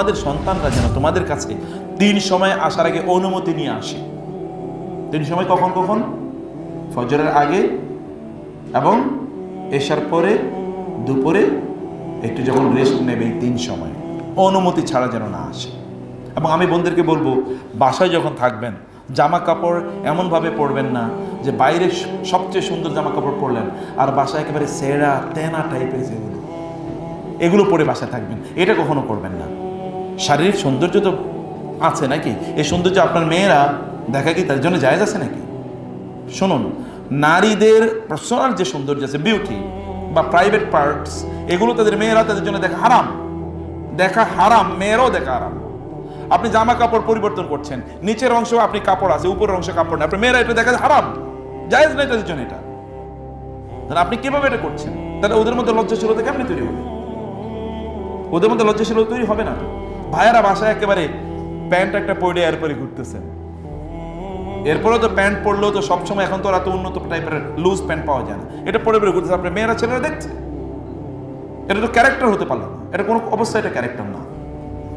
তোমাদের সন্তানরা যেন তোমাদের কাছে তিন সময় আসার আগে অনুমতি নিয়ে আসে। তিন সময় কখন কখন? ফজরের আগে এবং এসার পরে, দুপুরে একটু যখন রেস্ট নেবে এই তিন সময়। অনুমতি ছাড়া যেন না আসে। এবং আমি বন্ধুদেরকে বলব, বাসায় যখন থাকবেন, জামা কাপড় এমনভাবে পরবেন না যে বাইরে সবচেয়ে সুন্দর জামা কাপড় পরলেন, আর বাসায় একেবারে সেরা তেনা টাইপের যেগুলো, এগুলো পরে বাসায় থাকবেন। এটা কখনো করবেন না। শারীরিক সৌন্দর্য তো আছে নাকি? এই সৌন্দর্য আপনার মেয়েরা দেখা কি তার জন্য জায়গা আছে নাকি? শুনুন, নারীদের পার্সোনাল যে সৌন্দর্য আছে বিউটি বা প্রাইভেট পার্টস এগুলো তাদের মেয়েরা তাদের জন্য দেখা হারাম। দেখা হারাম, মেয়েরাও দেখা হারাম। আপনি জামা কাপড় পরিবর্তন করছেন, নিচের অংশ আপনি কাপড় আছে, উপরের অংশ কাপড় না আপনার মেয়েরা এটা দেখা হারাম। জায়েজ নাই তাদের জন্য এটা। তাহলে আপনি কীভাবে এটা করছেন? তাহলে ওদের মধ্যে লজ্জাশীলতা কেমনি তৈরি হবে? ওদের মধ্যে লজ্জাশীলতা তৈরি হবে না ভাইয়ারা বাসায় একেবারে প্যান্ট একটা পরে এরপরে ঘুরতেছেন এরপরে তো প্যান্ট পরলেও তো সবসময় এখন তো এত উন্নত টাইপের লুজ প্যান্ট পাওয়া যায় না। এটা পরে পরে ঘুরতেছে। আপনার মেয়েরা, ছেলেরা দেখছে? এটা তো ক্যারেক্টার হতে পারল না। এটা কোনো অবস্থায় এটা ক্যারেক্টার না।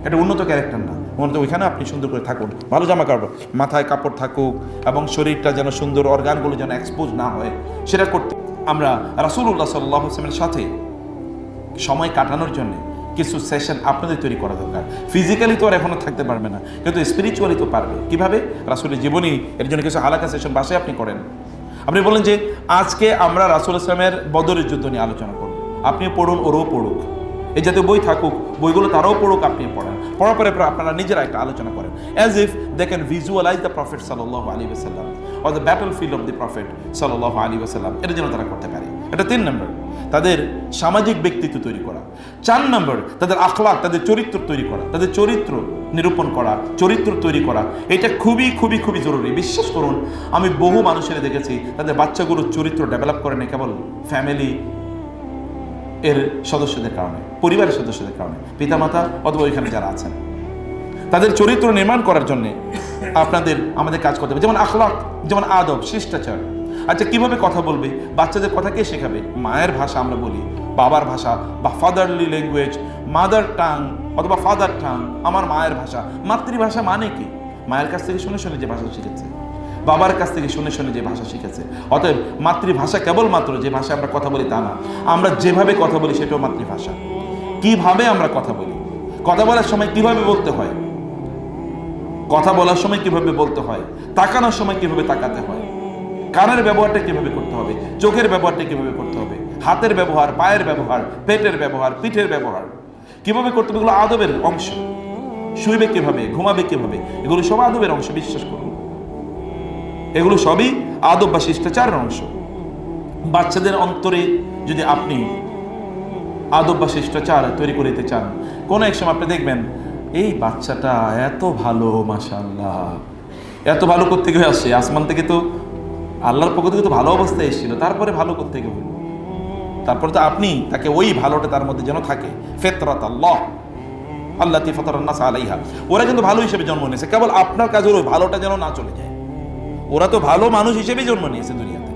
এটা উন্নত ক্যারেক্টার না। মনে ওইখানে আপনি সুন্দর করে থাকুন। ভালো জামা কাপড়, মাথায় কাপড় থাকুক এবং শরীরটা যেন সুন্দর অর্গানগুলো যেন এক্সপোজ না হয়, সেটা করতে আমরা রাসুল্লাহ সাল্লাহ আসলামের সাথে সময় কাটানোর জন্য কিছু সেশন আপনাদের তৈরি করা দরকার। ফিজিক্যালি তো আর এখনও থাকতে পারবে না, কিন্তু স্পিরিচুয়ালি তো পারবে। কীভাবে? রাসুলের জীবনী, এর জন্য কিছু আলাদা সেশন বাসায় আপনি করেন। আপনি বলেন যে, আজকে আমরা রাসুল ইসলামের বদরের যুদ্ধ নিয়ে আলোচনা করব। আপনি পড়ুন, ওরও পড়ুক। এই জাতীয় বই থাকুক, বইগুলো তারাও পড়ুক আপনি পড়েন। পড়ার পরে পরে আপনারা নিজেরা একটা আলোচনা করেন। As if they can visualize the prophet সাল্লাহ আলী ওসাল্লাম or the battle field of the prophet সাল্লাহ আলী ওসাল্লাম এটা যেন তারা করতে পারে। এটা তিন নম্বর তাদের সামাজিক ব্যক্তিত্ব তৈরি করা। চার নম্বর, তাদের আখলাক তাদের চরিত্র তৈরি করা। তাদের চরিত্র নিরূপণ করা, চরিত্র তৈরি করা। এটা খুবই খুবই খুবই জরুরি। বিশ্বাস করুন, আমি বহু মানুষের দেখেছি, তাদের বাচ্চাগুলোর চরিত্র ডেভেলপ করে না কেবল ফ্যামিলি এর সদস্যদের কারণে, পরিবারের সদস্যদের কারণে, পিতামাতা অথবা ওইখানে যারা আছেন। তাদের চরিত্র নির্মাণ করার জন্যে আপনাদের আমাদের কাজ করতে হবে। যেমন আখলাক যেমন আদব, শিষ্টাচার আচ্ছা কীভাবে কথা বলবে? বাচ্চাদের কথা কে শেখাবে? মায়ের ভাষা আমরা বলি, বাবার ভাষা বা ফাদারলি ল্যাঙ্গুয়েজ মাদার টাং অথবা ফাদার টাং আমার মায়ের ভাষা। মাতৃভাষা মানে কি? মায়ের কাছ থেকে শুনে শুনে যে ভাষা শিখেছে, বাবার কাছ থেকে শুনে শুনে যে ভাষা শিখেছে। অতএব মাতৃভাষা কেবলমাত্র যে ভাষায় আমরা কথা বলি তা না, আমরা যেভাবে কথা বলি সেটাও মাতৃভাষা। কীভাবে আমরা কথা বলি? কথা বলার সময় কীভাবে বলতে হয়? কথা বলার সময় কীভাবে বলতে হয়? তাকানোর সময় কীভাবে তাকাতে হয়? কানের ব্যবহারটা কীভাবে করতে হবে? চোখের ব্যবহারটা কীভাবে করতে হবে? হাতের ব্যবহার, পায়ের ব্যবহার, পেটের ব্যবহার, পিঠের ব্যবহার। কীভাবে করতে হবে? এগুলো আদবের অংশ। শুইবে কীভাবে? ঘুমাবে কীভাবে? এগুলো সব আদবের অংশ, বিশ্বাস করুন। এগুলো সবই আদব বা শিষ্টাচারের অংশ। বাচ্চাদের অন্তরে যদি আপনি আদব বা শিষ্টাচার তৈরি করে দিতে চান, কোনো এক সময় আপনি দেখবেন, এই বাচ্চাটা এত ভালো মাশাল্লাহ এত ভালো করতে গিয়ে আসছে আসমান থেকে তো আল্লাহর পক্ষ থেকে তো ভালো অবস্থায় এসেছিল, তারপরে ভালো করতে হইল তারপরে তো আপনি তাকে ওই ভালোটা তার মধ্যে যেন থাকে। ফেতরাত আল্লাহ আল্লাহ তিফতরান্নাস আলাইহা। ওরা কিন্তু ভালো হিসেবে জন্ম নিয়েছে, কেবল আপনার কাজের ওই ভালোটা যেন না চলে যায়। ওরা তো ভালো মানুষ হিসেবেই জন্ম নিয়েছে দুনিয়াতে।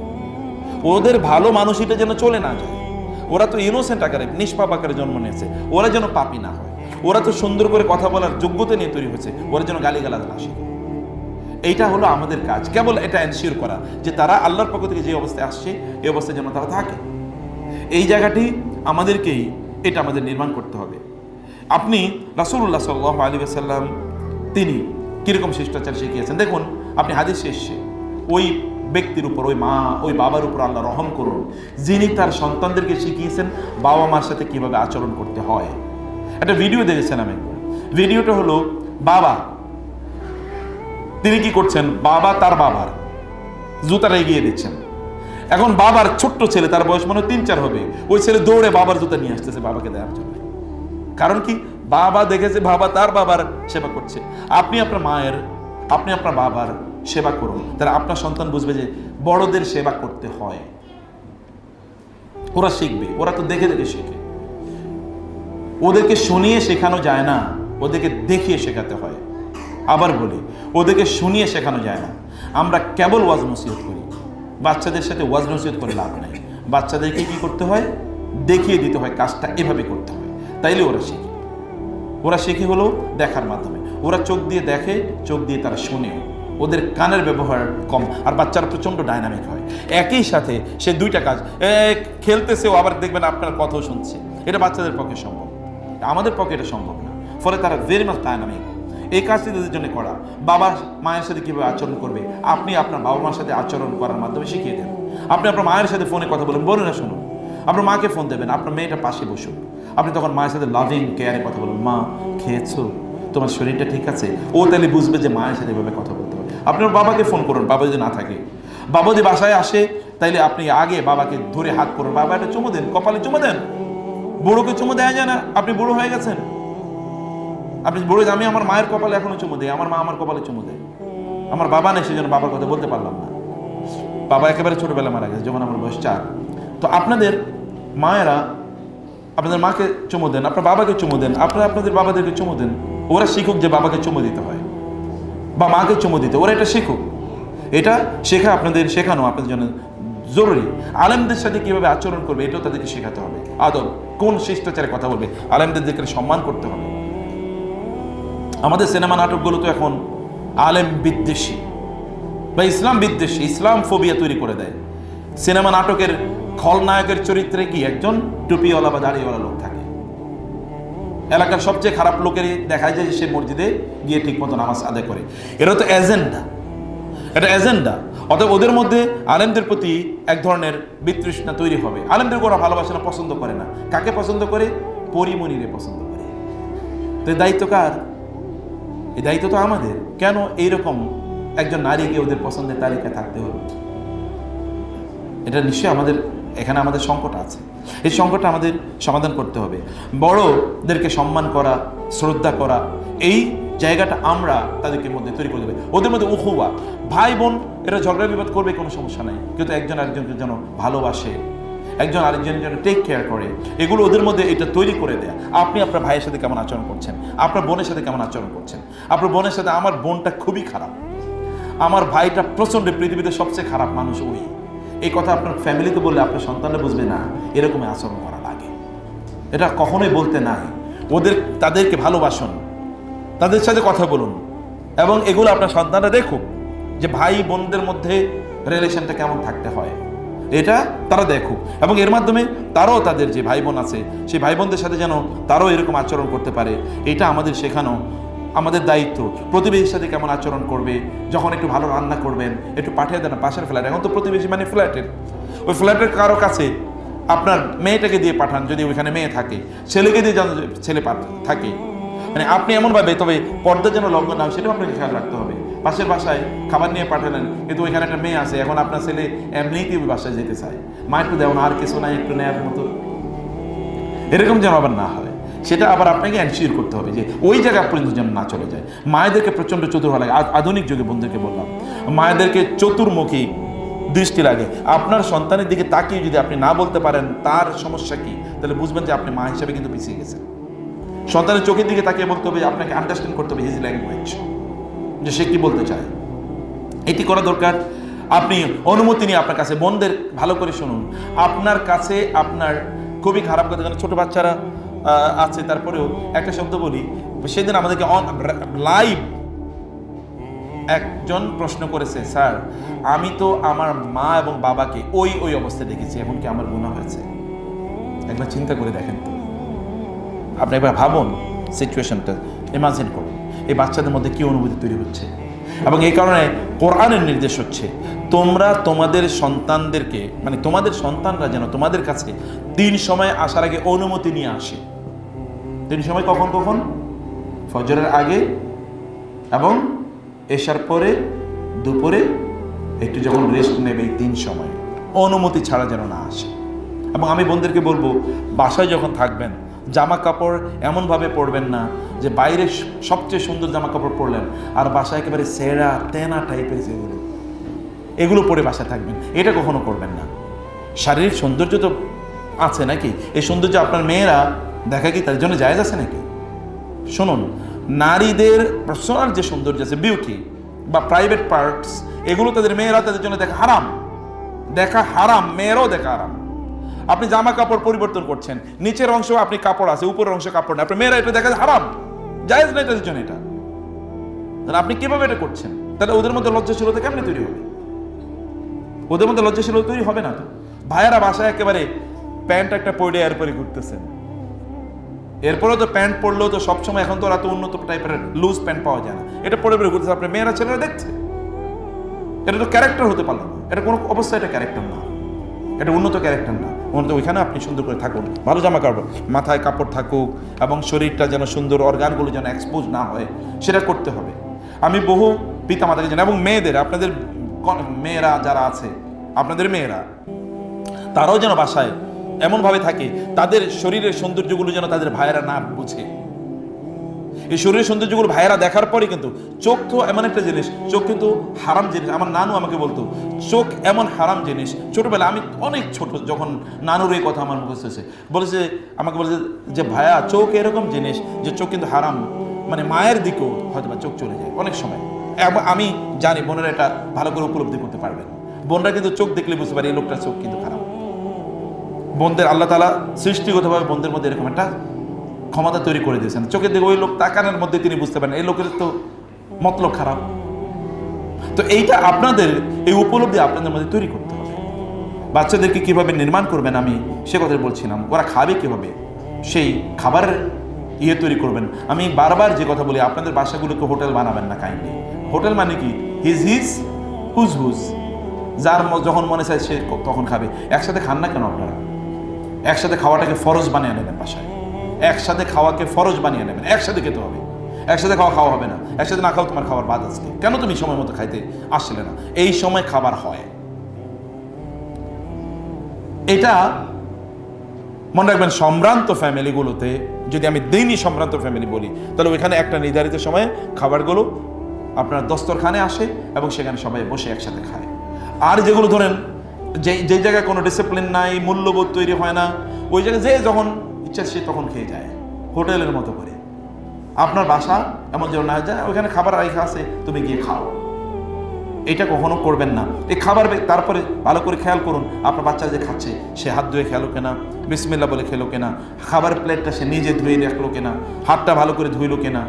ওদের ভালো মানুষটা যেন চলে না যায়। ওরা তো ইনোসেন্ট আকারে, নিষ্পাপ আকারে জন্ম নিয়েছে। ওরা যেন পাপি না হয়। ওরা তো সুন্দর করে কথা বলার যোগ্যতা নিয়ে তৈরি হয়েছে। ওরা যেন গালিগালাজ না শিখে। এইটা হলো আমাদের কাজ। কেবল এটা এনশিওর করা যে তারা আল্লাহর পক্ষ থেকে যে অবস্থায় আসছে, এই অবস্থায় যেন তারা থাকে। এই জায়গাটি আমাদেরকেই, এটা আমাদের নির্মাণ করতে হবে। আপনি রাসুল্লাহ সাল্লাহ আলী আসাল্লাম তিনি কীরকম শিষ্টাচার শিখিয়েছেন? দেখুন, আপনি হাদিস এসছে, ওই ব্যক্তির উপর, ওই মা, ওই বাবার উপর আল্লাহ রহম করুন। যিনি তার সন্তানদেরকে শিখিয়েছেন বাবা মার সাথে কীভাবে আচরণ করতে হয়। একটা ভিডিও দেখেছেন আমি। ভিডিওটা হলো, বাবা তিনি কি করছেন? বাবা তার বাবার। জুতাটা এগিয়ে দিচ্ছেন। এখন বাবার ছোট্ট ছেলে, তার বয়স মনে তিন চার হবে। ওই ছেলে দৌড়ে বাবার জুতা নিয়ে আসতেছে বাবাকে দেওয়ার জন্য। কারণ কি? বাবা দেখেছে বাবা তার বাবার সেবা করছে। আপনি আপনার মায়ের, আপনি আপনার বাবার সেবা করুন। তাহলে আপনার সন্তান বুঝবে যে বড়দের সেবা করতে হয়। ওরা শিখবে। ওরা তো দেখে দেখে শেখে। ওদেরকে শুনিয়ে শেখানো যায় না। ওদেরকে দেখিয়ে শেখাতে হয়। আবার বলি, ওদেরকে শুনিয়ে শেখানো যায় না। আমরা কেবল ওয়াজ নসিহত করি। বাচ্চাদের সাথে ওয়াজ নসিহত করে লাভ নেই। বাচ্চাদেরকে কি করতে হয়? দেখিয়ে দিতে হয়, কাজটা এভাবে করতে হয়। তাইলে ওরা শিখে। ওরা শিখে হলো দেখার মাধ্যমে। ওরা চোখ দিয়ে দেখে, চোখ দিয়ে তারা শোনেও ওদের কানের ব্যবহার কম, আর বাচ্চারা প্রচণ্ড ডাইনামিক হয়। একই সাথে সে দুইটা কাজ খেলতেছেও আবার দেখবেন আপনার কথাও শুনছে। এটা বাচ্চাদের পক্ষে সম্ভব। আমাদের পক্ষে এটা সম্ভব না। ফলে তারা ভেরি মাছ ডাইনামিক এই কাজটি তাদের জন্য করা। বাবা মায়ের সাথে কীভাবে আচরণ করবে, আপনি আপনার বাবা মার সাথে আচরণ করার মাধ্যমে শিখিয়ে দেন। আপনি আপনার মায়ের সাথে ফোনে কথা বলেন, বলুন না শুনুন আপনার মাকে ফোন দেবেন, আপনার মেয়েটা পাশে বসুন আপনি তখন মায়ের সাথে লাভিং কেয়ারে কথা বলুন, মা, খেয়েছো? তোমার শরীরটা ঠিক আছে? ও তাহলে বুঝবে যে মায়ের সাথে এভাবে কথা বলতে হবে। আপনার বাবাকে ফোন করুন, বাবা যদি না থাকে। বাবা যদি বাসায় আসে, তাইলে আপনি আগে বাবাকে ধরে হাত করুন। বাবা একটা চুমো দেন, কপালে চুমো দেন। বুড়োকে চুমো দেওয়া যায় না, আপনি বুড়ো হয়ে গেছেন। আপনি বুড়ো আমি আমার মায়ের কপালে এখনও চুমো দেয় আমার মা আমার কপালে চুমো দেয়। আমার বাবা নেই, সেজন্য বাবার কথা বলতে পারলাম না। বাবা একেবারে ছোটবেলা মারা গেছে, যখন আমার বয়স চার। তো আপনাদের মায়েরা আপনাদের মাকে চুমু দেন, আপনার বাবাকে চুমু দেন, আপনারা আপনাদের বাবাদেরকে চুমু দেন, ওরা শিখুক যে বাবাকে চুমো দিতে হয়, বা মাকে চুমু দিতে ওরা এটা শিখুক। এটা শেখা আপনাদের, শেখানো আপনাদের জন্য জরুরি। আলেমদের সাথে কীভাবে আচরণ করবে, এটাও তাদেরকে শেখাতে হবে। আদব, কোন শিষ্টাচারে কথা বলবে আলেমদেরকে সম্মান করতে হবে। আমাদের সিনেমা নাটকগুলো তো এখন আলেম বিদ্বেষী বা ইসলাম বিদ্বেষী, ইসলাম ফোবিয়া তৈরি করে দেয়। সিনেমা নাটকের খলনায়কের চরিত্রে কি একজন টুপিওয়ালা বা দাড়িওয়ালা লোক থাকে? এলাকার সবচেয়ে খারাপ লোকেরই দেখা যায় সে মসজিদে গিয়ে ঠিক মতো নামাজ আদায় করে। এটা তো এজেন্ডা। এটা এজেন্ডা। অতএব ওদের মধ্যে আলেমদের প্রতি এক ধরনের বিতৃষ্ণা তৈরি হবে। আলেমদের ওরা ভালোবাসে না, পছন্দ করে না। কাকে পছন্দ করে? পরিমণিরে পছন্দ করে। তো দায়িত্ব কার? এই দায়িত্ব তো আমাদের। কেন এইরকম একজন নারীকে ওদের পছন্দের তালিকায় থাকতে হলো? এটা নিশ্চয়ই আমাদের, এখানে আমাদের সংকট আছে। এই সংকটটা আমাদের সমাধান করতে হবে। বড়দেরকে সম্মান করা, শ্রদ্ধা করা, এই জায়গাটা আমরা তাদেরকে মধ্যে তৈরি করে দেবে। ওদের মধ্যে উহুয়া ভাই বোন এরা ঝগড়া বিবাদ করবে, কোনো সমস্যা নাই। কিন্তু একজন আরেকজনকে যেন ভালোবাসে একজন আরেকজনের টেক কেয়ার করে। এগুলো ওদের মধ্যে এটা তৈরি করে দেয়া। আপনি আপনার ভাইয়ের সাথে কেমন আচরণ করছেন? আপনার বোনের সাথে কেমন আচরণ করছেন? আপনার বোনের সাথে আমার বোনটা খুবই খারাপ। আমার ভাইটা প্রচণ্ড পৃথিবীতে সবচেয়ে খারাপ মানুষ ওই। এই কথা আপনার ফ্যামিলিতে বললে আপনার সন্তানরা বুঝবে না এরকমই আচরণ করা লাগে এটা কখনোই বলতে নাই। ওদের, তাদেরকে ভালোবাসুন। তাদের সাথে কথা বলুন। এবং এগুলো আপনার সন্তানরা দেখুক যে ভাই বোনদের মধ্যে রিলেশনটা কেমন থাকতে হয়। এটা তারা দেখুক। এবং এর মাধ্যমে তারাও তাদের যে ভাই বোন আছে, সেই ভাই বোনদের সাথে যেন তারাও এরকম আচরণ করতে পারে, এটা আমাদের শেখানো আমাদের দায়িত্ব। প্রতিবেশীর সাথে কেমন আচরণ করবে, যখন একটু ভালো রান্না করবেন, একটু পাঠিয়ে দেন পাশের ফ্ল্যাট এখন তো প্রতিবেশী মানে ফ্ল্যাটের ওই ফ্ল্যাটের কারও কাছে আপনার মেয়েটাকে দিয়ে পাঠান, যদি ওইখানে মেয়ে থাকে। ছেলেকে দিয়ে যেন ছেলে থাকে। মানে আপনি এমনভাবে, তবে পর্দা যেন লঙ্ঘন না হয়, সেটাও আপনাকে খেয়াল রাখতে হবে। পাশের বাসায় খাবার নিয়ে পাঠালেন। কিন্তু ওইখানে একটা মেয়ে আছে, এখন আপনার ছেলে এমনিতেই ওই বাসায় যেতে চায়। মা একটু দেও না আর কিছু নাই একটু নেয়ার মতো। এরকম যেন আবার না হয়। সেটা আবার আপনাকে এনশিওর করতে হবে যে ওই জায়গা পর্যন্ত যেন না চলে যায়। মায়েদেরকে প্রচণ্ড চতুর লাগে। আধুনিক যুগে বন্ধুকে বললাম, মায়েদেরকে চতুর্মুখী দৃষ্টি লাগে। আপনার সন্তানের দিকে তাকিয়ে যদি আপনি না বলতে পারেন, তার সমস্যা কি? তাহলে বুঝবেন যে আপনি মা হিসেবে কিন্তু পিছিয়ে গেছেন। সন্তানের চোখের দিকে তাকিয়ে বলতে হবে আপনাকে আন্ডারস্ট্যান্ড করতে হবে হিজ ল্যাঙ্গুয়েজ যে সে কি বলতে চায়? এটি করা দরকার। আপনি অনুমতি নিয়ে আপনার কাছে, বোনদের ভালো করে শুনুন। আপনার কাছে আপনার খুবই খারাপ কথা, কারণ ছোটো বাচ্চারা আছে, তারপরেও একটা শব্দ বলি, সেদিন আমাদেরকে অন লাইভ একজন প্রশ্ন করেছে, স্যার, আমি তো আমার মা এবং বাবাকে ওই ওই অবস্থায় দেখেছি, এমনকি আমার গুণা হয়েছে। একবার চিন্তা করে দেখেন। আপনি একবার ভাবুন সিচুয়েশনটা ইমাজিন করুন। এই বাচ্চাদের মধ্যে কি অনুভূতি তৈরি হচ্ছে? এবং এই কারণে কোরআনের নির্দেশ হচ্ছে, তোমরা তোমাদের সন্তানদেরকে মানে তোমাদের সন্তানরা যেন তোমাদের কাছে তিন সময় আসার আগে অনুমতি নিয়ে আসে। তিন সময় কখন কখন? ফজরের আগে এবং এসার পরে, দুপুরে একটু যখন রেস্ট নেবে এই তিন সময়। অনুমতি ছাড়া যেন না আসে। এবং আমি বোনদেরকে বলব, বাসায় যখন থাকবেন জামা কাপড় এমনভাবে পরবেন না যে বাইরে সবচেয়ে সুন্দর জামা কাপড় পরলেন আর বাসায় একেবারে সেরা, তেনা টাইপের যেগুলো এগুলো পরে বাসায় থাকবেন। এটা কখনো করবেন না। শারীরিক সৌন্দর্য তো আছে নাকি? এই সৌন্দর্য আপনার মেয়েরা দেখা কি তার জন্য জায়গা আছে নাকি? শুনুন, নারীদের পার্সোনাল যে সৌন্দর্য আছে বিউটি বা প্রাইভেট পার্টস এগুলো তাদের মেয়েরা তাদের জন্য দেখা হারাম। দেখা হারাম, মেয়েরাও দেখা হারাম। আপনি জামা কাপড় পরিবর্তন করছেন। নিচের অংশ আপনি কাপড় আছে, উপরের অংশ কাপড় না আপনার মেয়েরা এটা দেখা হারাম। জায়েজ নাই তাদের জন্য এটা। তাহলে আপনি কীভাবে এটা করছেন? তাহলে ওদের মধ্যে লজ্জাশীলতা কেমনে তৈরি হবে? ওদের মধ্যে লজ্জাশীলতা তৈরি হবে না তো? ভাইয়ারা বাসায় একেবারে প্যান্ট একটা পরে এরপরে ঘুরতেছেন। এরপরেও তো প্যান্ট পরলেও তো সবসময় এখন তো আর এত উন্নত টাইপের লুজ প্যান্ট পাওয়া যায় না। এটা পরে পরে ঘুরতেছে, আপনার মেয়েরা, ছেলেরা দেখছে। এটা তো ক্যারেক্টার হতে পারল না। এটা কোনো অবস্থায় এটা ক্যারেক্টার না। এটা উন্নত ক্যারেক্টার না। ওইখানে আপনি সুন্দর করে থাকুন। ভালো জামা কাপড় মাথায় কাপড় থাকুক এবং শরীরটা যেন সুন্দর অর্গানগুলো যেন এক্সপোজ না হয়, সেটা করতে হবে। আমি বহু পিতা মাতাকে জানি এবং মেয়েদের, আপনাদের মেয়েরা যারা আছে, আপনাদের মেয়েরা, তারাও যেন বাসায় এমনভাবে থাকে, তাদের শরীরের সৌন্দর্যগুলো যেন তাদের ভাইয়েরা না বুঝে। এই শরীরের সৌন্দর্যগুলো ভাইয়েরা দেখার পরে কিন্তু চোখ তো এমন একটা জিনিস, চোখ কিন্তু হারাম জিনিস। আমার নানু আমাকে বলতো, চোখ এমন হারাম জিনিস। ছোটবেলা আমি অনেক ছোট, যখন নানুর এই কথা আমার মুখস্থ হয়েছে। বলেছে আমাকে বলেছে যে, ভাইয়া, চোখ এরকম জিনিস যে, চোখ কিন্তু হারাম। মানে মায়ের দিকেও হয়তো বা চোখ চলে যায় অনেক সময়। আমি জানি বোনেরা এটা ভালো করে উপলব্ধি করতে পারবেন বোনরা কিন্তু চোখ দেখলে বুঝতে পারে এই লোকটার চোখ কিন্তু খারাপ বোনদের আল্লাহ তালা সৃষ্টিগতভাবে বোনদের মধ্যে এরকম একটা ক্ষমতা তৈরি করে দিয়েছেন। চোখের দিকে ওই লোক তাকানোর মধ্যে তিনি বুঝতে পারেন, এই লোকের তো মতলব খারাপ। তো এইটা আপনাদের, এই উপলব্ধি আপনাদের মধ্যে তৈরি করতে হবে। বাচ্চাদেরকে কীভাবে নির্মাণ করবেন আমি সে কথা বলছিলাম। ওরা খাবে কীভাবে? সেই খাবারের ইয়ে তৈরি করবেন। আমি বারবার যে কথা বলি, আপনাদের বাসাগুলোকে হোটেল বানাবেন না কাইন্ডলি হোটেল মানে কি? His his, whose whose. যার যখন মনে চায় সে তখন খাবে। একসাথে খান না কেন আপনারা? একসাথে খাওয়াটাকে ফরজ বানিয়ে নেবেন বাসায়। একসাথে খাওয়াকে ফরজ বানিয়ে নেবেন। একসাথে খেতে হবে। একসাথে খাওয়া খাওয়া হবে না। একসাথে না খাও তোমার খাবার বাদ আজকে। কেন তুমি সময় মতো খাইতে আসলে না? এই সময় খাবার হয়। এটা মনে রাখবেন, সম্ভ্রান্ত ফ্যামিলিগুলোতে যদি আমি দিনই সম্ভ্রান্ত ফ্যামিলি বলি, তাহলে ওইখানে একটা নির্ধারিত সময়ে খাবারগুলো আপনার দস্তরখানে আসে এবং সেখানে সবাই বসে একসাথে খায়। আর যেগুলো ধরেন যে যে জায়গায় কোনো ডিসিপ্লিন নাই, মূল্যবোধ তৈরি হয় না, ওই জায়গায় যে যখন ইচ্ছা সে তখন খেয়ে যায়, হোটেলের মতো করে। আপনার বাসা এমন যেন না যায়, ওইখানে খাবার রাখা আছে, তুমি গিয়ে খাও। এটা কখনো করবেন না। এই খাবার তারপরে ভালো করে খেয়াল করুন, আপনার বাচ্চা যে খাচ্ছে, সে হাত ধুয়ে খেলো কিনা বিসমিল্লা বলে খেলো কিনা খাবারের প্লেটটা সে নিজে ধুয়ে রাখল কিনা, হাতটা ভালো করে ধুইলো কিনা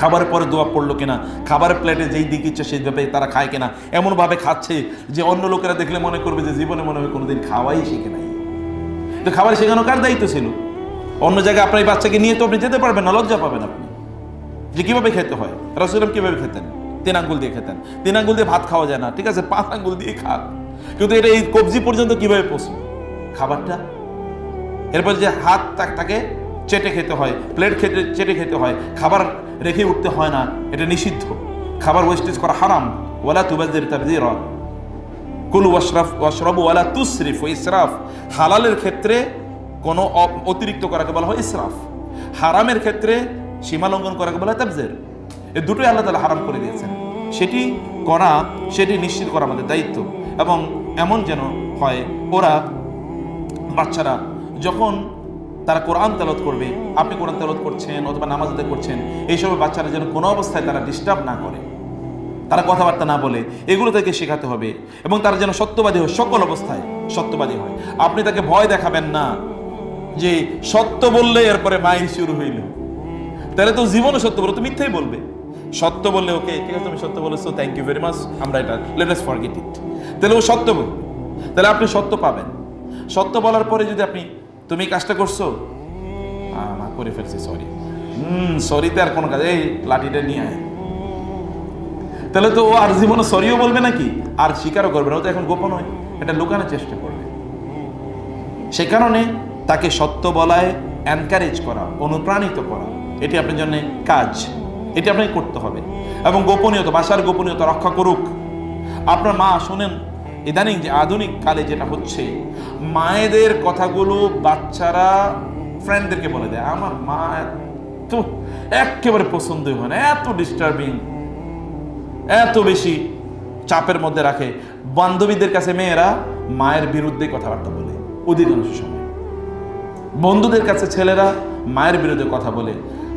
খাবারের পরে দোয়া পড়ল কিনা খাবারের প্লেটে যেই দিক ইচ্ছে সেইভাবে তারা খায় কিনা, এমনভাবে খাচ্ছে যে অন্য লোকেরা দেখলে মনে করবে যে জীবনে মনে হয় কোনোদিন খাওয়াই শিখে নাই। তো খাবার শেখানো কার দায়িত্ব ছিল? অন্য জায়গায় আপনার এই বাচ্চাকে নিয়ে তো আপনি যেতে পারবেন না, লজ্জা পাবেন আপনি। যে কীভাবে খেতে হয়? রসুলাম কীভাবে খেতেন? তিন আঙ্গুল দিয়ে খেতেন। তিন আঙ্গুল দিয়ে ভাত খাওয়া যায় না, ঠিক আছে? পাঁচ আঙ্গুল দিয়ে খাক কিন্তু এটা এই কবজি পর্যন্ত কীভাবে পৌঁছবে খাবারটা? এরপর যে হাত তাক- চেটে খেতে হয়, প্লেট খেতে চেটে খেতে হয়, খাবার রেখে উঠতে হয় না, এটা নিষিদ্ধ। খাবার ওয়েস্টেজ করা হারাম। ওলা ওয়ালা তুবাজের তাবদির কুলু ওয়াশরাফ, ওয়াশরাবু ওয়ালা তুসরিফ ও ইসরাফ। হালালের ক্ষেত্রে কোনো অতিরিক্ত করাকে বলা হয় ইসরাফ। হারামের ক্ষেত্রে সীমা লঙ্ঘন করাকে বলা হয় তাবজের। এই দুটোই আল্লাহ তালা হারাম করে দিয়েছেন। সেটি করা, সেটি নিশ্চিত করা আমাদের দায়িত্ব। এবং এমন যেন হয়, ওরা, বাচ্চারা যখন তারা কোরআন তেলত করবে, আপনি কোরআন তেলত করছেন অথবা নামাজ করছেন, এইসব বাচ্চারা যেন কোনো অবস্থায় তারা ডিস্টার্ব না করে। তারা কথাবার্তা না বলে এগুলো থেকে শেখাতে হবে। এবং তারা যেন সত্যবাদী হয়, সকল অবস্থায় সত্যবাদী হয়। আপনি তাকে ভয় দেখাবেন না যে সত্য বললে এরপরে মাইল শুরু হইল। তাহলে তো জীবনও সত্য বলো তো মিথ্যাই বলবে। সত্য বললে ওকে, ঠিক আছে, তুমি সত্য বলেছ থ্যাংক ইউ ভেরি মাচ আমরা এটা লেটেস্ট ফরগেট ইট তাহলে ও সত্য বলবে। তাহলে আপনি সত্য পাবেন। সত্য বলার পরে যদি আপনি, তুমি কাজটা করছ? করে ফেলছি সরি হুম সরিতে আর কোনো কাজ, এই লাঠিটা নিয়ে আয়। তাহলে তো ও আর জীবনে সরিও বলবে নাকি? আর স্বীকারও করবে না। ও তো এখন গোপন হয়। এটা লুকানোর চেষ্টা করবে। সে কারণে তাকে সত্য বলায় এনকারেজ করা, অনুপ্রাণিত করা, এটি আপনার জন্য কাজ। এটি আপনাকে করতে হবে। এবং গোপনীয়তা, বাসার গোপনীয়তা রক্ষা করুক। আপনার মা শোনেন ইদানিং যে আধুনিক কালে যেটা হচ্ছে, মায়েদের কথাগুলো বাচ্চারা ফ্রেন্ডদেরকে বলে দেয়। আমার মা এত, একেবারে পছন্দই হয় না। এত ডিস্টার্বিং এত বেশি চাপের মধ্যে রাখে। বান্ধবীদের কাছে মেয়েরা মায়ের বিরুদ্ধে কথাবার্তা বলে, অধিকাংশ সময়। বন্ধুদের কাছে ছেলেরা মায়ের বিরুদ্ধে কথা বলে,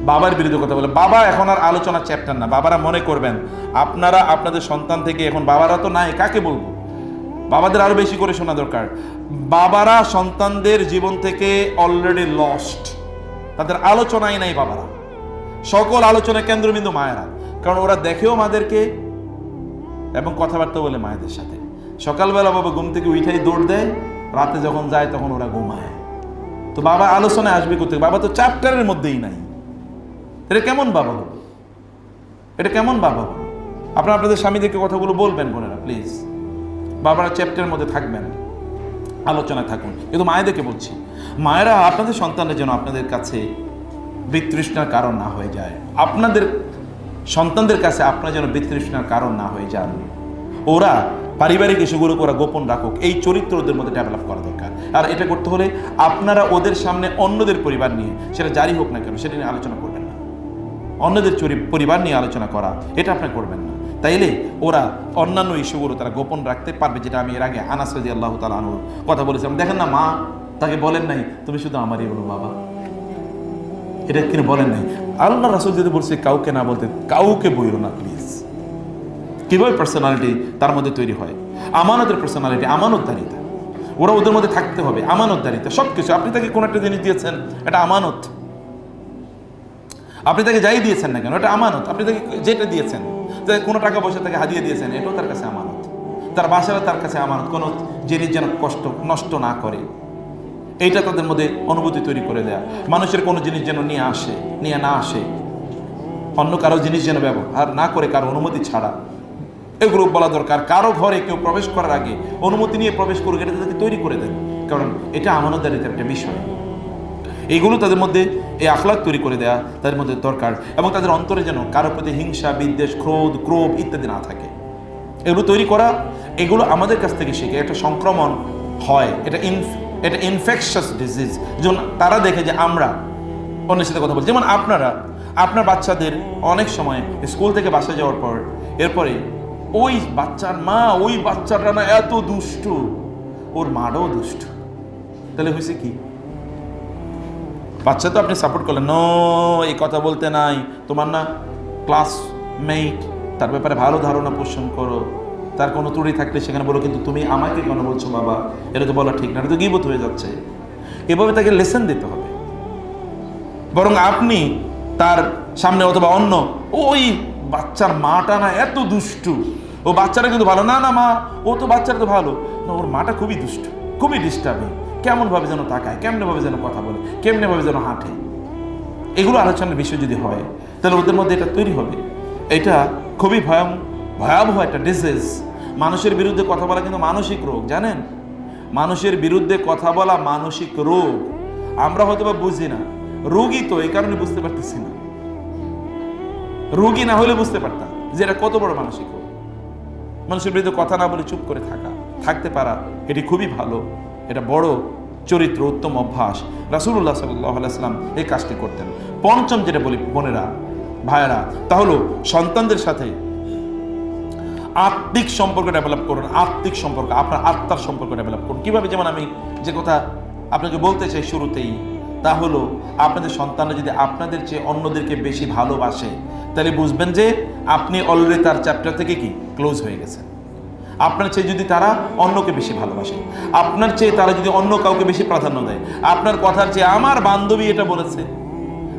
বাবার বিরুদ্ধে কথা বলে। বাবা এখন আর আলোচনা চ্যাপ্টার না, বাবারা মনে করবেন, আপনারা আপনাদের সন্তান থেকে এখন বাবারা তো নাই, কাকে বলব? বাবাদের আরও বেশি করে শোনা দরকার। বাবারা সন্তানদের জীবন থেকে অলরেডি লস্ট তাদের আলোচনাই নাই বাবারা। সকল আলোচনা কেন্দ্রবিন্দু মায়েরা। কারণ ওরা দেখেও মাদেরকে এবং কথাবার্তা বলে মায়েদের সাথে। সকালবেলা বাবা ঘুম থেকে উঠাই দৌড় দেয়, রাতে যখন যায় তখন ওরা ঘুমায়। তো বাবা আলোচনায় আসবে কোথেকে বাবা তো চ্যাপ্টারের মধ্যেই নাই। এটা কেমন বাবা এটা কেমন বাবা হলো আপনারা আপনাদের স্বামীদেরকে কথাগুলো বলবেন বোনেরা প্লিজ বাবারা চ্যাপ্টারের মধ্যে থাকবেন, আলোচনায় থাকুন। কিন্তু মায়েদেরকে বলছি, মায়েরা আপনাদের সন্তানের যেন আপনাদের কাছে বিতৃষ্ণার কারণ না হয়ে যায়। আপনাদের সন্তানদের কাছে আপনার যেন বিতৃষ্ণার কারণ না হয়ে যান। ওরা পারিবারিক ইস্যুগুলোকে ওরা গোপন রাখুক। এই চরিত্র ওদের মধ্যে ডেভেলপ করা দরকার। আর এটা করতে হলে আপনারা ওদের সামনে অন্যদের পরিবার নিয়ে, সেটা জারি হোক না কেন, সেটা নিয়ে আলোচনা করবেন না। অন্যদের পরিবার নিয়ে আলোচনা করা, এটা আপনি করবেন না। তাইলে ওরা অন্যান্য ইস্যুগুলো তারা গোপন রাখতে পারবে, যেটা আমি এর আগে আনাস রাজি আল্লাহ তালুর কথা বলেছিলাম। দেখেন না মা, তাকে বলেন নাই, তুমি শুধু আমারই বলো বাবা। এটা কিনে বলেন নাই। আল্লাহ রাসুল যদি বলছে কাউকে না বলতে, কাউকে বইল না প্লিজ কীভাবে পার্সোনালিটি তার মধ্যে তৈরি হয়? আমানতের পার্সোনালিটি আমানতদারিতা। ওরা ওদের মধ্যে থাকতে হবে, আমানতদারিতা সব কিছু আপনি তাকে কোনো একটা জিনিস দিয়েছেন, এটা আমানত। আপনি তাকে যাই দিয়েছেন না কেন, এটা আমানত। আপনি তাকে যেটা দিয়েছেন কোনো টাকা পয়সা তাকে হাদিয়ে দিয়েছেন, এটাও তার কাছে আমানত। তার বাসারা তার কাছে আমানত, কোনো জিনিস যেন কষ্ট, নষ্ট না করে। এইটা তাদের মধ্যে অনুভূতি তৈরি করে দেয়া। মানুষের কোনো জিনিস যেন নিয়ে আসে, নিয়ে না আসে, অন্য কারও জিনিস যেন ব্যবহার না করে কারও অনুমতি ছাড়া। এগুলো বলা দরকার। কারও ঘরে কেউ প্রবেশ করার আগে অনুমতি নিয়ে প্রবেশ করুক, এটা তাদেরকে তৈরি করে দেন। কারণ এটা আমানতদারিতার একটা বিষয়। এইগুলো তাদের মধ্যে এই আখলাক তৈরি করে দেয়া তাদের মধ্যে দরকার। এবং তাদের অন্তরে যেন কারোর প্রতি হিংসা, বিদ্বেষ, ক্রোধ, ক্রোভ ইত্যাদি না থাকে। এগুলো তৈরি করা, এগুলো আমাদের কাছ থেকে শিখে, একটা সংক্রমণ হয়, এটা ইনফ এটা ইনফেকশাস ডিজিজ যেমন তারা দেখে যে আমরা অন্যের সাথে কথা বলছি যেমন আপনারা, আপনার বাচ্চাদের অনেক সময় স্কুল থেকে বাসায় যাওয়ার পর, এরপরে ওই বাচ্চার মা, ওই বাচ্চাটা না এত দুষ্টু। ওর মাটাও দুষ্টু। তাহলে হয়েছে কি? বাচ্চা তো আপনি সাপোর্ট করলেন। নো, এই কথা বলতে নাই। তোমার না ক্লাস মেট তার ব্যাপারে ভালো ধারণা পোষণ করো। তার কোনো ত্রুটি থাকলে সেখানে বলো, কিন্তু তুমি আমাকে কেন বলছো, বাবা? এটা তো বলা ঠিক না, এটা তো গিবত হয়ে যাচ্ছে। এভাবে তাকে লেসন দিতে হবে। বরং আপনি তার সামনে অথবা অন্য, ওই বাচ্চার মাটা না এত দুষ্টু। ও বাচ্চারা কিন্তু ভালো। না না, মা, ও তো বাচ্চাটা তো ভালো। না, ওর মাটা খুবই দুষ্টু, খুবই ডিস্টার্বিং কেমনভাবে যেন তাকায়, কেমনভাবে যেন কথা বলে, কেমনভাবে যেন হাঁটে। এগুলো আলোচনার বিষয় যদি হয়, তাহলে ওদের মধ্যে এটা তৈরি হবে। এটা খুবই ভয়াম, ভয়াবহ একটা ডিজিজ মানুষের বিরুদ্ধে কথা বলা কিন্তু মানসিক রোগ, জানেন? মানুষের বিরুদ্ধে কথা বলা মানসিক রোগ। আমরা হয়তো বা বুঝি না। রোগী তো, এই কারণে বুঝতে পারতেছি না। রোগী না হলে বুঝতে পারতাম যে এটা কত বড় মানসিক রোগ। মানুষের বিরুদ্ধে কথা না বলে চুপ করে থাকা, থাকতে পারা, এটি খুবই ভালো। এটা বড় চরিত্র, উত্তম অভ্যাস। রাসুল্লাহ সাল্লাম এই কাজটি করতেন। পঞ্চম যেটা বলি, বোনেরা, ভাইয়েরা, তা হলো সন্তানদের সাথে আত্মিক সম্পর্ক ডেভেলপ করুন, আত্মিক সম্পর্ক, আপনার আত্মার সম্পর্ক ডেভেলপ করুন। কীভাবে যেমন আমি যে কথা আপনাকে বলতে চাই শুরুতেই, তা হলো আপনাদের সন্তানরা যদি আপনাদের চেয়ে অন্যদেরকে বেশি ভালোবাসে, তাহলে বুঝবেন যে আপনি অলরেডি তার চ্যাপ্টার থেকে কি? ক্লোজ হয়ে গেছেন। আপনার চেয়ে যদি তারা অন্যকে বেশি ভালোবাসে, আপনার চেয়ে তারা যদি অন্য কাউকে বেশি প্রাধান্য দেয়, আপনার কথার চেয়ে আমার বান্ধবী এটা বলেছে।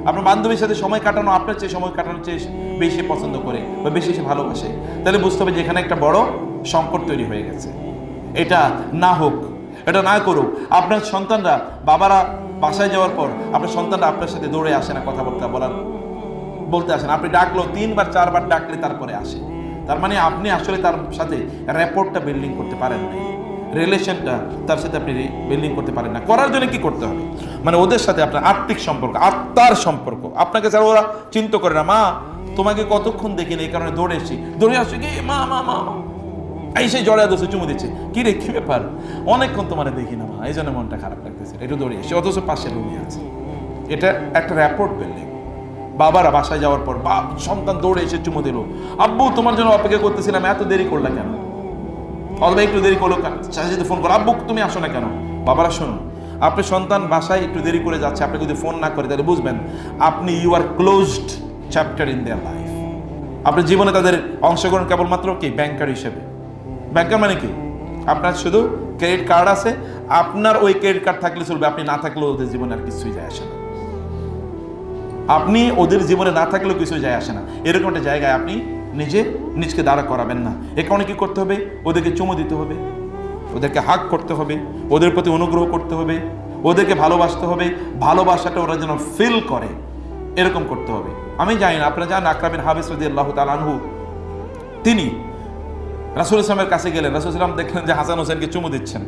আপনার বান্ধবীর সাথে সময় কাটানো, আপনার চেয়ে সময় কাটানোর চেয়ে বেশি পছন্দ করে বা বেশি সে ভালোবাসে। তাহলে বুঝতে হবে যে এখানে একটা বড় সংকট তৈরি হয়ে গেছে। এটা না হোক, এটা না করুক। আপনার সন্তানরা, বাবারা বাসায় যাওয়ার পর আপনার সন্তানরা আপনার সাথে দৌড়ে আসে না কথাবার্তা বলার, বলতে আসেন আপনি ডাকলো তিনবার, চারবার ডাকলে তারপরে আসে। তার মানে আপনি আসলে তার সাথে র্যাপোর্টটা বিল্ডিং করতে পারেন নাই। রিলেশনটা তার সাথে আপনি বিল্ডিং করতে পারেন না। করার জন্য কি করতে হবে? মানে ওদের সাথে আপনার আত্মিক সম্পর্ক, আত্মার সম্পর্ক। আপনাকে ছাড়া ওরা চিন্তা করে না, মা, তোমাকে কতক্ষণ দেখিনি এই কারণে দৌড়ে এসেছি দৌড়ে আসছি কি, মা মা মা। এই সেই জড়ে দোষে চুমু দিচ্ছে। কি রে, কি ব্যাপার? অনেকক্ষণ তোমার দেখি না, মা। এই জন্য মনটা খারাপ লাগতেছে। একটু দৌড়ে এসে অথচ পাশে রুমে আছে। এটা একটা র্যাপোর্ট বিল্ডিং বাবারা বাসায় যাওয়ার পর বাপ, সন্তান দৌড়ে এসে চুমু দিল। আব্বু, তোমার জন্য অপেক্ষা করতেছিলাম, এত দেরি করলা কেন? অথবা একটু দেরি করল সাথে ফোন করো। আব্বু, তুমি আসো না কেন? বাবারা শুনুন আপনার সন্তান বাসায় একটু দেরি করে যাচ্ছে, আপনি যদি ফোন না করে তাহলে বুঝবেন, আপনি you are closed chapter in their life আপনার জীবনে তাদের অংশগ্রহণ কেবলমাত্র কি? ব্যাংকার হিসেবে। ব্যাংকার মানে কি? আপনার শুধু ক্রেডিট কার্ড আছে, আপনার ওই ক্রেডিট কার্ড থাকলে চলবে, আপনি না থাকলেও ওদের জীবনে আর কিছুই যায় আসে না। আপনি ওদের জীবনে না থাকলেও কিছু যায় আসে না। এরকম একটা জায়গায় আপনি নিজে নিজকে দাঁড়া করাবেন না। এ কারণে কি করতে হবে? ওদেরকে চুমু দিতে হবে। ওদেরকে হাক করতে হবে। ওদের প্রতি অনুগ্রহ করতে হবে। ওদেরকে ভালোবাসতে হবে। ভালোবাসাটা ওরা যেন ফিল করে। এরকম করতে হবে। আমি জানি না, আপনারা জানেন আকরাবিন হাবিস রদি আল্লাহ তালানহু তিনি রাসুল ইসলামের কাছে গেলেন। রাসুল ইসলাম দেখলেন যে হাসান হোসেনকে চুমু দিচ্ছেন।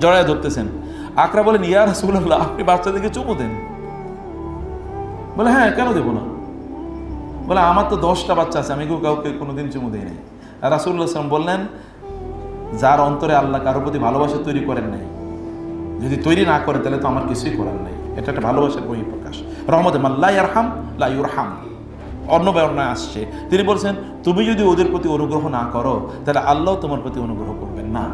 জড়ায় ধরতেছেন। আকরা বলেন ইয়া রাসুল্লাহ আপনি বাচ্চাদেরকে চুমু দেন। বলে হ্যাঁ কেন দেবো না? বলে, আমার তো দশটা বাচ্চা আছে, আমি কেউ কাউকে কোনোদিন চুমু দিই নাই। রাসুল্লাহ আসলাম বললেন, যার অন্তরে আল্লাহ কারোর প্রতি ভালোবাসা তৈরি করেন নাই, যদি তৈরি না করে, তাহলে তো আমার কিছুই করার নাই। এটা একটা ভালোবাসার বই প্রকাশ। রহমত লাইয়ারহাম লাইউরহাম অন্য বর্ণায় আসছে, তিনি বলছেন, তুমি যদি ওদের প্রতি অনুগ্রহ না করো, তাহলে আল্লাহ তোমার প্রতি অনুগ্রহ করবেন না।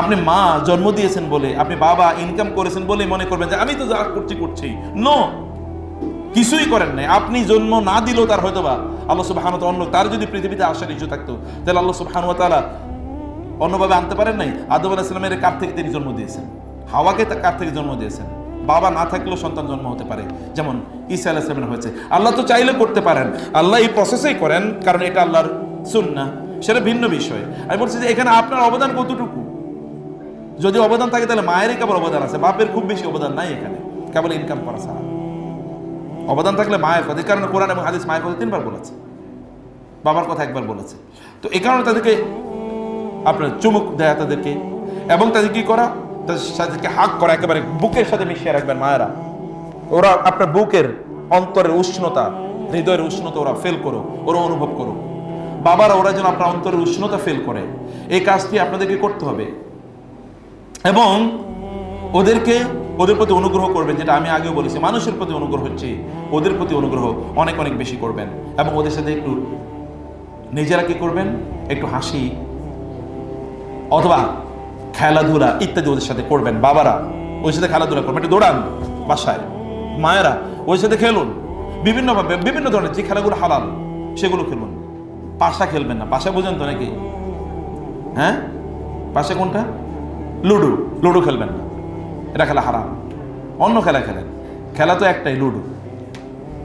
আপনি মা জন্ম দিয়েছেন বলে, আপনি বাবা ইনকাম করেছেন বলে মনে করবেন যে, আমি তো যা করছি করছি। নো কিছুই করেন নাই। আপনি জন্ম না দিলেও তার হয়তো বা আল্লাহ সুবহানাহু ওয়া অন্য তার যদি পৃথিবীতে আসার ইচ্ছু থাকতো, তাহলে আল্লাহ সুবহানাহু ওয়া তাআলা অন্যভাবে আনতে পারেন নাই? আদম আলাহ ইসলামের কার থেকে তিনি জন্ম দিয়েছেন? হাওয়াকে কার থেকে জন্ম দিয়েছেন? বাবা না থাকলেও সন্তান জন্ম হতে পারে, যেমন ঈসা আলাহ ইসলামের হয়েছে। আল্লাহ তো চাইলে করতে পারেন। আল্লাহ এই প্রসেসেই করেন, কারণ এটা আল্লাহর সুন্না সেটা ভিন্ন বিষয়। আমি বলছি যে এখানে আপনার অবদান কতটুকু? যদি অবদান থাকে তাহলে মায়েরই কেবল অবদান আছে, বাপের খুব বেশি অবদান নাই এখানে। কেবল ইনকাম করা ছাড়া। অবদান থাকলে মায়ের কথা। এই কারণে কোরআন এবং হাদিস মায়ের কথা তিনবার বলেছে। বাবার কথা একবার বলেছে। তো এই কারণে তাদেরকে আপনার চুমুক দেয়া তাদেরকে এবং তাদের কি করা? তাদের সাথে হাক করা, একেবারে বুকের সাথে মিশিয়ে রাখবেন মায়েরা। ওরা আপনার বুকের অন্তরের উষ্ণতা, হৃদয়ের উষ্ণতা ওরা ফেল করো ওরা অনুভব করো বাবারা, ওরা যেন আপনার অন্তরের উষ্ণতা ফেল করে। এই কাজটি আপনাদেরকে করতে হবে। এবং ওদেরকে ওদের প্রতি অনুগ্রহ করবেন, যেটা আমি আগেও বলেছি, মানুষের প্রতি অনুগ্রহ হচ্ছে, ওদের প্রতি অনুগ্রহ অনেক অনেক বেশি করবেন। এবং ওদের সাথে একটু নিজেরা কি করবেন? একটু হাসি, অথবা খেলাধুলা ইত্যাদি ওদের সাথে করবেন। বাবারা ওই সাথে খেলাধুলা করবেন। একটু দৌড়ান বাসায়। মায়েরা ওই সাথে খেলুন। বিভিন্নভাবে, বিভিন্ন ধরনের যে খেলাগুলো হালাল, সেগুলো খেলুন। পাশা খেলবেন না। পাশা বোঝেন তো নাকি? হ্যাঁ? পাশা কোনটা? লুডো। লুডো খেলবেন না। এটা খেলা হারাম। অন্য খেলা খেলেন। খেলা তো একটাই, লুডো।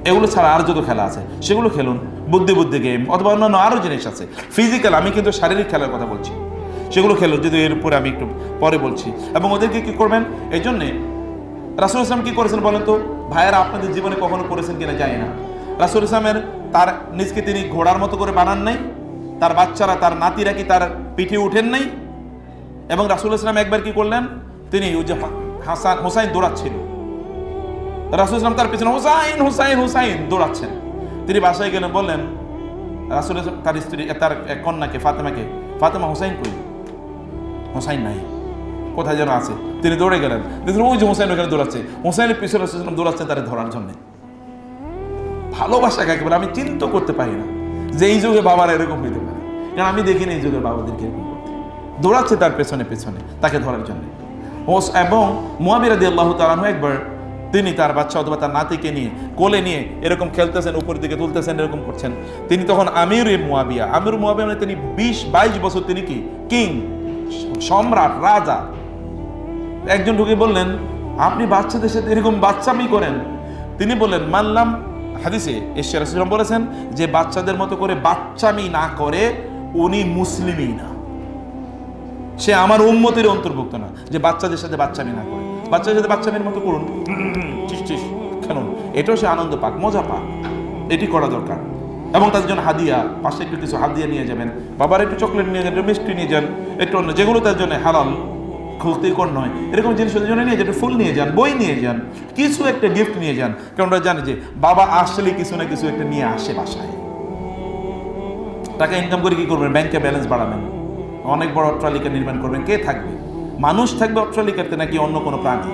এগুলো ছাড়া আর যত খেলা আছে, সেগুলো খেলুন। বুদ্ধি বুদ্ধি গেম, অথবা অন্যান্য আরও জিনিস আছে। ফিজিক্যাল আমি কিন্তু শারীরিক খেলার কথা বলছি। সেগুলো খেলুন, যদি এর উপরে আমি একটু পরে বলছি। এবং ওদেরকে কী করবেন? এই জন্যে রাসুল ইসলাম কী করেছেন বলেন তো? ভাইয়েরা আপনাদের জীবনে কখনো করেছেন কিনা জানি না। রাসুল ইসলামের তার নিজকে তিনি ঘোড়ার মতো করে বানান নাই। তার বাচ্চারা, তার নাতিরা কি তার পিঠে উঠেন নাই? এবং রাসুল ইসলাম একবার কি করলেন? তিনি ওই যে হাসান হোসাইন দৌড়াচ্ছিল। রাসুল ইসলাম তার পিছনে হোসাইন হোসাইন হোসাইন দৌড়াচ্ছেন। তিনি বাসায় গেলেন বললেন, রাসুল তার স্ত্রী, তার কন্যাকে, ফাতেমাকে, ফাতেমা, হোসাইন কই? হোসাইন নাই। কোথায় যেন আছে? তিনি দৌড়ে গেলেন। দেখলেন ওই যে হোসাইন ওখানে দৌড়াচ্ছে। হোসাইনের পিছনে রাসূল ইসলাম দৌড়াচ্ছেন তারা ধরার জন্য। ভালোবাসা কাকে বলে? আমি চিন্তা করতে পারি না যে এই যুগে বাবার এরকম হইতে পারে। কারণ আমি দেখিনি এই যুগের বাবাদেরকে এরকম করতে। দৌড়াচ্ছে তার পেছনে পেছনে, তাকে ধরার জন্য। হোস এবং মুয়াবির আদি আল্লাহ তালানহু একবার তিনি তার বাচ্চা অথবা তার নাতিকে নিয়ে কোলে নিয়ে এরকম খেলতেছেন উপরের দিকে তুলতেছেন, এরকম করছেন। তিনি তখন আমির মুয়াবিয়া। আমির মুয়াবিয়া মানে তিনি বিশ বাইশ বছর তিনি কি? কিং, সম্রাট, রাজা। একজন ঢুকে বললেন, আপনি বাচ্চাদের সাথে এরকম বাচ্চামি করেন? তিনি বললেন মানলাম হাদিসে ঈশ্বর বলেছেন যে বাচ্চাদের মতো করে বাচ্চামি না করে উনি মুসলিমই না। সে আমার উন্মতির অন্তর্ভুক্ত না যে বাচ্চাদের সাথে বাচ্চামি না করে। বাচ্চাদের সাথে বাচ্চামির মতো করুন। খেলুন। এটাও সে আনন্দ পাক, মজা পাক। এটি করা দরকার। এবং তাদের জন্য হাদিয়া, পাশে একটু কিছু হাদিয়া নিয়ে যাবেন। বাবার একটু চকলেট নিয়ে যান, একটু মিষ্টি নিয়ে যান, একটু অন্য যেগুলো তার জন্য হালাল ক্ষতিকর নয়। এরকম জিনিস ওদের জন্য নিয়ে যান ফুল নিয়ে যান, বই নিয়ে যান, কিছু একটা গিফট নিয়ে যান। কারণ ওরা জানে যে বাবা আসলে কিছু না কিছু একটা নিয়ে আসে বাসায়। টাকা ইনকাম করে কি করবেন? ব্যাংকে ব্যালেন্স বাড়াবেন। অনেক বড় অট্টালিকা নির্মাণ করবেন। কে থাকবে? মানুষ থাকবে অট্টালিকাতে নাকি অন্য কোনো প্রাণী?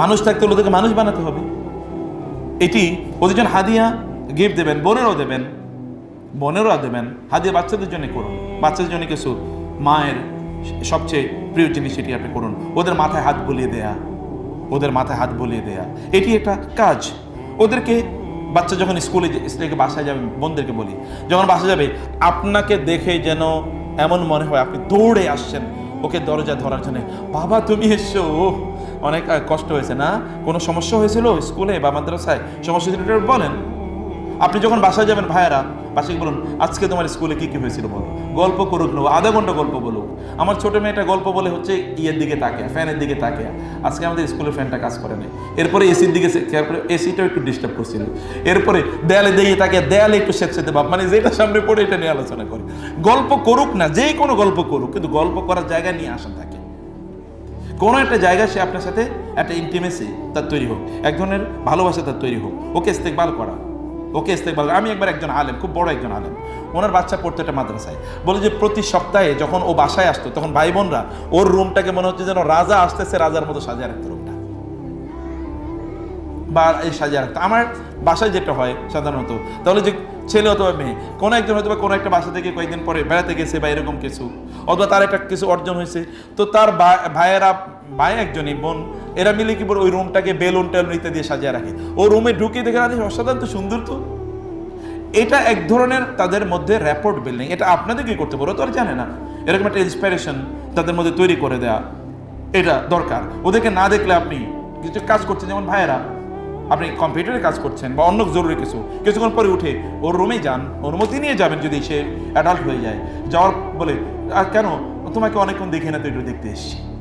মানুষ থাকতে হলে ওদেরকে মানুষ বানাতে হবে। এটি জন্য হাদিয়া গিফট দেবেন, বোনেরও দেবেন বোনেরও দেবেন। হাদিয়া বাচ্চাদের জন্য করুন, বাচ্চাদের জন্য কিছু মায়ের সবচেয়ে প্রিয় জিনিস এটি আপনি করুন। ওদের মাথায় হাত বুলিয়ে দেয়া, ওদের মাথায় হাত বুলিয়ে দেয়া, এটি একটা কাজ। ওদেরকে বাচ্চা যখন স্কুলে বাসায় যাবে, বোনদেরকে বলি, যখন বাসায় যাবে, আপনাকে দেখে যেন এমন মনে হয় আপনি দৌড়ে আসছেন। ওকে দরজা ধরার জন্য। বাবা, তুমি এসছো। অনেক কষ্ট হয়েছে না? কোনো সমস্যা হয়েছিল স্কুলে বা মাদ্রাসায়? সমস্যা বলেন। আপনি যখন বাসায় যাবেন, ভাইয়েরা, বাসায় বলুন, আজকে তোমার স্কুলে কি কি হয়েছিল বলো? গল্প করুক নেব আধা ঘণ্টা গল্প বলুক। আমার ছোট মেয়েটা গল্প বলে হচ্ছে, ইয়ের দিকে তাকে ফ্যানের দিকে তাকে আজকে আমাদের স্কুলে ফ্যানটা কাজ করে নাই। এরপরে এসির দিকে করে, এসিটাও একটু ডিস্টার্ব করছিল। এরপরে দেয়ালে দিয়ে তাকে দেয়ালে একটু সেচতে ভাব মানে যেটা সামনে পড়ে এটা নিয়ে আলোচনা করে। গল্প করুক না, যে কোনো গল্প করুক, কিন্তু গল্প করার জায়গা নিয়ে আসা থাকে। কোনো একটা জায়গা সে আপনার সাথে একটা ইন্টিমেসি তার তৈরি হোক, এক ধরনের ভালোবাসা তার তৈরি হোক ওকে ইস্তেকবাল করা। ওকে ইস্তেকবাল। আমি একবার একজন আলেম, খুব বড় একজন আলেম। ওনার বাচ্চা পড়তো একটা মাদ্রাসায়। বলে যে প্রতি সপ্তাহে যখন ও বাসায় আসতো, তখন ভাই বোনরা ওর রুমটাকে মনে হচ্ছে যেন রাজা আসতেছে, রাজার মতো সাজিয়ে রাখতো রুমটা। বা এই সাজিয়ে রাখতো। আমার বাসায় যেটা হয় সাধারণত, তাহলে যে ছেলে অথবা মেয়ে, কোনো একজন হয়তো বা কোনো একটা বাসা থেকে কয়েকদিন পরে বেড়াতে গেছে বা এরকম কিছু, অথবা তার একটা কিছু অর্জন হয়েছে। তো তার ভাইয়েরা, ভাই একজনই, বোন এরা মিলে কি বলে ওই রুমটাকে বেলুন টেলুন ইত্যাদি সাজিয়ে রাখে। ও রুমে ঢুকে দেখে আরে অসাধারণ তো সুন্দর তো। এটা এক ধরনের তাদের মধ্যে র্যাপোর্ট বিল্ডিং। এটা আপনাদের কি করতে পারো তো আর জানে না। এরকম একটা ইন্সপিরেশন তাদের মধ্যে তৈরি করে দেয়া। এটা দরকার। ওদেরকে না দেখলে আপনি কিছু কাজ করছেন, যেমন ভাইয়েরা। আপনি কম্পিউটারে কাজ করছেন বা অন্য জরুরি কিছু। কিছুক্ষণ পরে উঠে ওর রুমে যান। অনুমতি নিয়ে যাবেন যদি সে অ্যাডাল্ট হয়ে যায়। যাওয়ার বলে, আর কেন? তোমাকে অনেকক্ষণ দেখি না, তো একটু দেখতে এসেছি।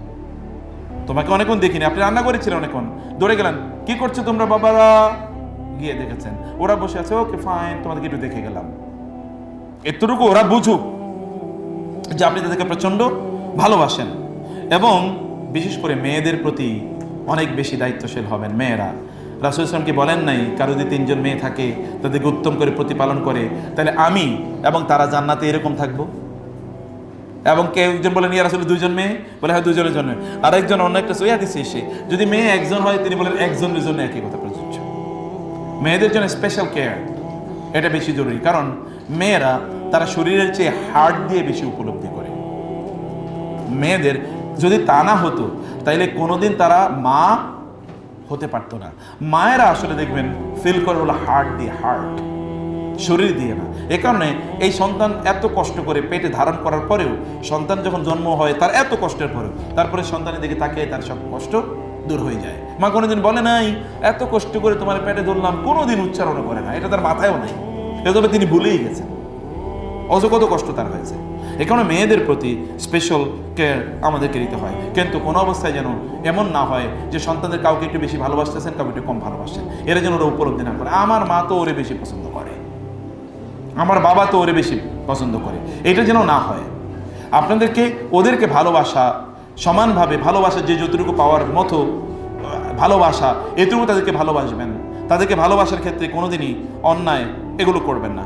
তোমাকে অনেকক্ষণ দেখিনি, আপনি রান্না করেছিলেন অনেকক্ষণ। দৌড়ে গেলেন। কি করছ তোমরা বাবারা? গিয়ে দেখেছেন। ওরা বসে আছে, ওকে ফাইন তোমাদেরকে একটু দেখে গেলাম। এতটুকু ওরা বুঝুক যে আপনি তাদেরকে প্রচণ্ড ভালোবাসেন এবং বিশেষ করে মেয়েদের প্রতি অনেক বেশি দায়িত্বশীল হবেন মেয়েরা। রাসুল ইসলামকে বলেন নাই? কারও যদি তিনজন মেয়ে থাকে, তাদেরকে উত্তম করে প্রতিপালন করে, তাহলে আমি এবং তারা জান্নাতে এরকম থাকব? এবং কেউ একজন বলেন ইয়ার আসলে দুইজন মেয়ে? বলে হ্যাঁ দুজনের জন্য। আর একজন অন্য একটা সইয়া দিচ্ছে এসে। যদি মেয়ে একজন হয়, তিনি বলেন একজনের জন্য একই কথা প্রযোজ্য মেয়েদের জন্য স্পেশাল কেয়ার এটা বেশি জরুরি। কারণ মেয়েরা তারা শরীরের চেয়ে হার্ট দিয়ে বেশি উপলব্ধি করে। মেয়েদের যদি তা না হতো, তাইলে কোনোদিন তারা মা হতে পারতো না। মায়েরা আসলে দেখবেন ফিল করে হলো হার্ট দিয়ে হার্ট শরীর দিয়ে না। এ কারণে এই সন্তান এত কষ্ট করে পেটে ধারণ করার পরেও, সন্তান যখন জন্ম হয় তার এত কষ্টের পরেও, তারপরে সন্তানের দিকে তাকিয়ে তার সব কষ্ট দূর হয়ে যায়। মা কোনোদিন বলে নাই, এত কষ্ট করে তোমার পেটে ধরলাম, কোনোদিন উচ্চারণ করে না। এটা তার মাথায়ও নাই। এটা তবে তিনি ভুলেই গেছেন। অত কত কষ্ট তার হয়েছে। এ কারণে মেয়েদের প্রতি স্পেশাল কেয়ার আমাদেরকে দিতে হয়। কিন্তু কোনো অবস্থায় যেন এমন না হয় যে সন্তানদের কাউকে একটু বেশি ভালোবাসতেছেন, কাউকে একটু কম ভালোবাসছেন। এরা যেন ওরা উপলব্ধি না করে। আমার মা তো ওরে বেশি পছন্দ করে। আমার বাবা তো ওরে বেশি পছন্দ করে। এটা যেন না হয়। আপনাদেরকে, ওদেরকে ভালোবাসা, সমানভাবে ভালোবাসা যে যতটুকু পাওয়ার মতো ভালোবাসা, এটুকু তাদেরকে ভালোবাসবেন। তাদেরকে ভালোবাসার ক্ষেত্রে কোনোদিনই অন্যায় এগুলো করবেন না।